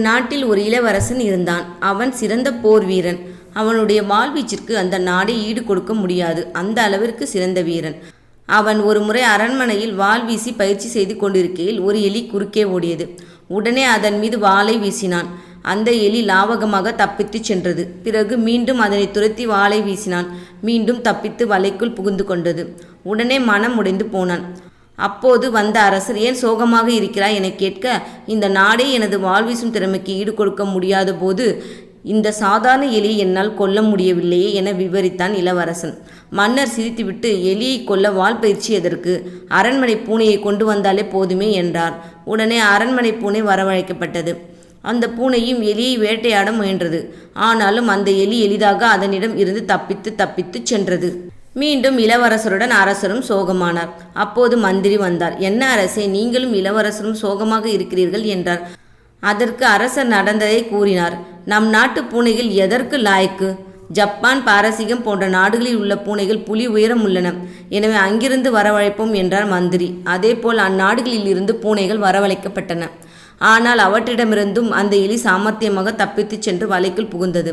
நாட்டில் ஒரு இளவரசன் இருந்தான். அவன் சிறந்த போர் வீரன். அவனுடைய வாழ்வீச்சிற்கு அந்த நாடே ஈடு கொடுக்க முடியாது. அந்த அளவிற்கு சிறந்த வீரன். அவன் ஒரு முறை அரண்மனையில் வாள் வீசி பயிற்சி செய்து கொண்டிருக்கையில் ஒரு எலி குறுக்கே ஓடியது. உடனே அதன் மீது வாளை வீசினான். அந்த எலி லாவகமாக தப்பித்துச் சென்றது. பிறகு மீண்டும் அதனை துரத்தி வாளை வீசினான். மீண்டும் தப்பித்து வலைக்குள் புகுந்து கொண்டது. உடனே மனம் உடைந்து போனான். அப்போது வந்த அரசர் ஏன் சோகமாக இருக்கிறாய் என கேட்க இந்த நாடே எனது வாழ்வீசும் திறமைக்கு ஈடு கொடுக்க முடியாத போது இந்த சாதாரண எலியை என்னால் கொல்ல முடியவில்லையே என விவரித்தான் இளவரசன். மன்னர் சிரித்துவிட்டு எலியை கொல்ல வாள் பயிற்சி எதற்கு? அரண்மனை பூனையை கொண்டு வந்தாலே போதுமே என்றார். உடனே அரண்மனை பூனை வரவழைக்கப்பட்டது. அந்த பூனையும் எலியை வேட்டையாட முயன்றது. ஆனாலும் அந்த எலி எளிதாக அதனிடம் இருந்து தப்பித்து தப்பித்துச் சென்றது. மீண்டும் இளவரசருடன் அரசரும் சோகமானார். அப்போது மந்திரி வந்தார். என்ன அரசே நீங்களும் இளவரசரும் சோகமாக இருக்கிறீர்கள் என்றார். அதற்கு அரசர் நடந்ததை கூறினார். நம் நாட்டு பூனைகள் எதற்கு லாய்க்கு? ஜப்பான் பாரசீகம் போன்ற நாடுகளில் உள்ள பூனைகள் புலி உயரம் உள்ளன. எனவே அங்கிருந்து வரவழைப்போம் என்றார் மந்திரி. அதேபோல் அந்நாடுகளில் இருந்து பூனைகள் வரவழைக்கப்பட்டன. ஆனால் அவற்றிடமிருந்தும் அந்த எலி சாமர்த்தியமாக தப்பித்துச் சென்று வலைக்குள் புகுந்தது.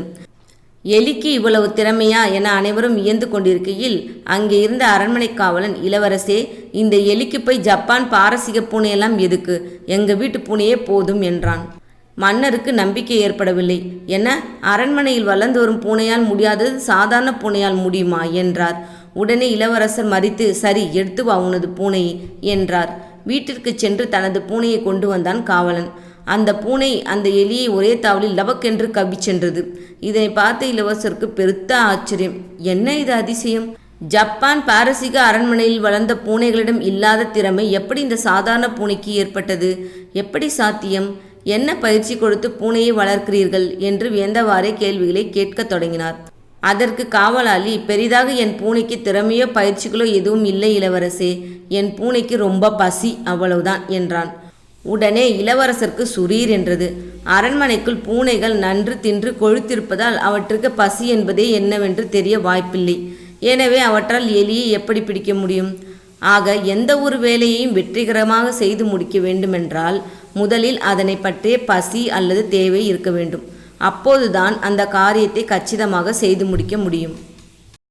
எலிக்கு இவ்வளவு திறமையா என அனைவரும் வியந்து கொண்டிருக்கையில் அங்கே இருந்த அரண்மனை காவலன் இளவரசே இந்த எலிக்கு போய் ஜப்பான் பாரசீக பூனையெல்லாம் எதுக்கு? எங்க வீட்டு பூனையே போதும் என்றான். மன்னருக்கு நம்பிக்கை ஏற்படவில்லை. என அரண்மனையில் வளர்ந்து வரும் பூனையால் முடியாதது சாதாரண பூனையால் முடியுமா? என்றார். உடனே இளவரசர் மறித்து சரி எடுத்து வா உனது பூனையை என்றார். வீட்டிற்கு சென்று தனது பூனையை கொண்டு வந்தான் காவலன். அந்த பூனை அந்த எலியை ஒரே தாவலில் லவக்கென்று கவி சென்றது. இதனை பார்த்த இளவரசருக்கு பெருத்த ஆச்சரியம். என்ன இது அதிசயம்? ஜப்பான் பாரசீக அரண்மனையில் வளர்ந்த பூனைகளிடம் இல்லாத திறமை எப்படி இந்த சாதாரண பூனைக்கு ஏற்பட்டது? எப்படி சாத்தியம்? என்ன பயிற்சி கொடுத்து பூனையை வளர்க்கிறீர்கள்? என்று வியந்தவாறே கேள்விகளை கேட்கத் தொடங்கினார். அதற்கு காவலாளி பெரிதாக என் பூனைக்கு திறமையோ பயிற்சிகளோ எதுவும் இல்லை இளவரசே. என் பூனைக்கு ரொம்ப பசி அவ்வளவுதான் என்றான். உடனே இளவரசருக்கு சுரீர் என்றது. அரண்மனைக்குள் பூனைகள் நன்று தின்று கொழுத்திருப்பதால் அவற்றுக்கு பசி என்பதே என்னவென்று தெரிய வாய்ப்பில்லை. எனவே அவற்றால் எலியை எப்படி பிடிக்க முடியும்? ஆக எந்த ஒரு வேலையையும் வெற்றிகரமாக செய்து முடிக்க வேண்டுமென்றால் முதலில் அதனை பற்றிய பசி அல்லது தேவை இருக்க வேண்டும். அப்போதுதான் அந்த காரியத்தை கச்சிதமாக செய்து முடிக்க முடியும்.